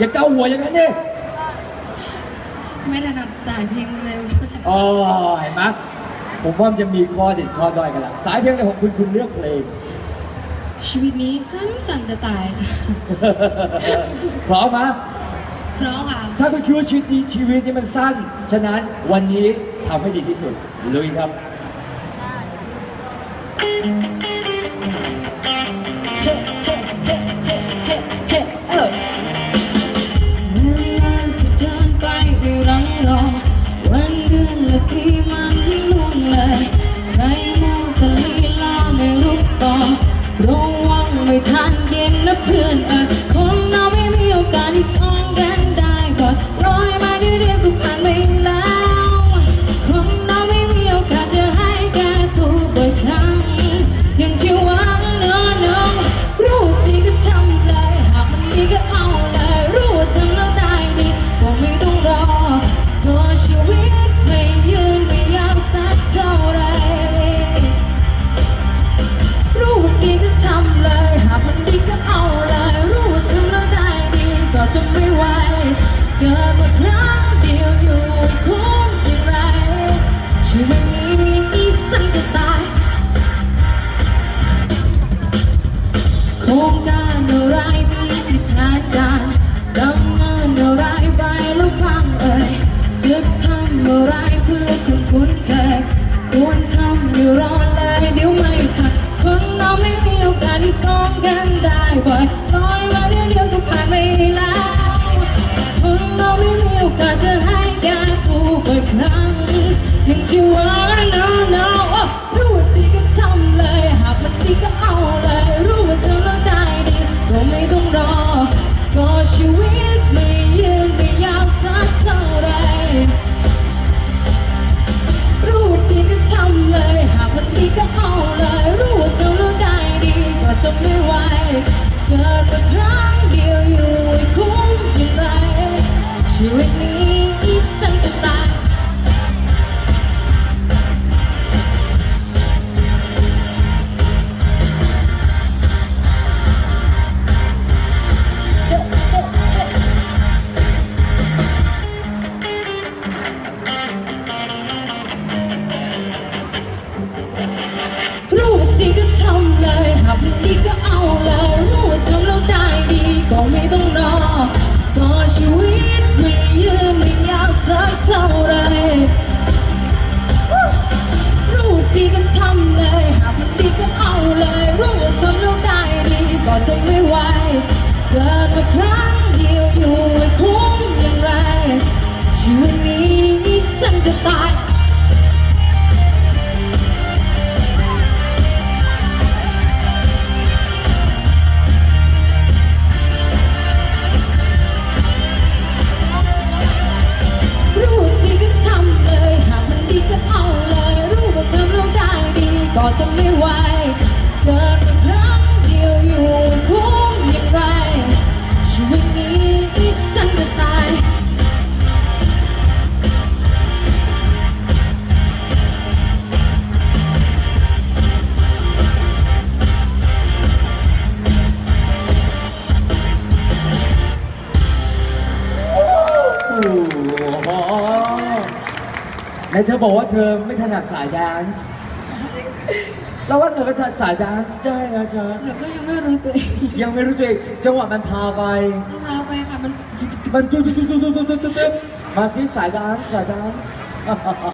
อย่าเกาหัวอย่างนั้นดิไม่ถนัดสายเพลงเร็วอ๋อเห็นไหมผมว่ามันจะมีข้อเด็ดข้อด้อยกันละสายเพลงอะไรของคุณคุณเลือกเพลง ชีวิตนี้สั้นๆจะตายค่ะ พร้อมไหมเพราะค่ะ ถ้าคุณคิดว่าชีวิตนี้ชีวิตนี้มันสั้น ฉะนั้นวันนี้ทำให้ดีที่สุดลุยครับ เอาเลยรู้ว่าทำแล้วได้ดีก็จะไม่ไหวเกิดมาครั้งเดียวอยู่คุ้มอย่างไรชีวิตนี้อีสั่งจะตายโครงการอะไรมีที่แผนการดำเนินอะไรไปแกันได้บ่อยน้อยมาเดี๋ยวเดียวก็ผ่านไปแล้วคนเราไม่มีโอกาสจะให้แก่ตัวบ่อยครั้งยังจะว่า no no รู้ สั้น เธอบอกว่าเธอไม่ถนัดสายแดนซ์แล้วว่าเธอก็ถนัดสายแดนซ์ได้นะจ๊ะหนูก็ยังไม่รู้ตัวเองยังไม่รู้ตัวเองจังหวะมันพาไป พาไปค่ะมันมันตุ๊ดตุ๊ดตุ๊ดตุ๊ดตุ๊ดตุ๊ดตุ๊ดมาสิสายแดนซ์สายแดนซ์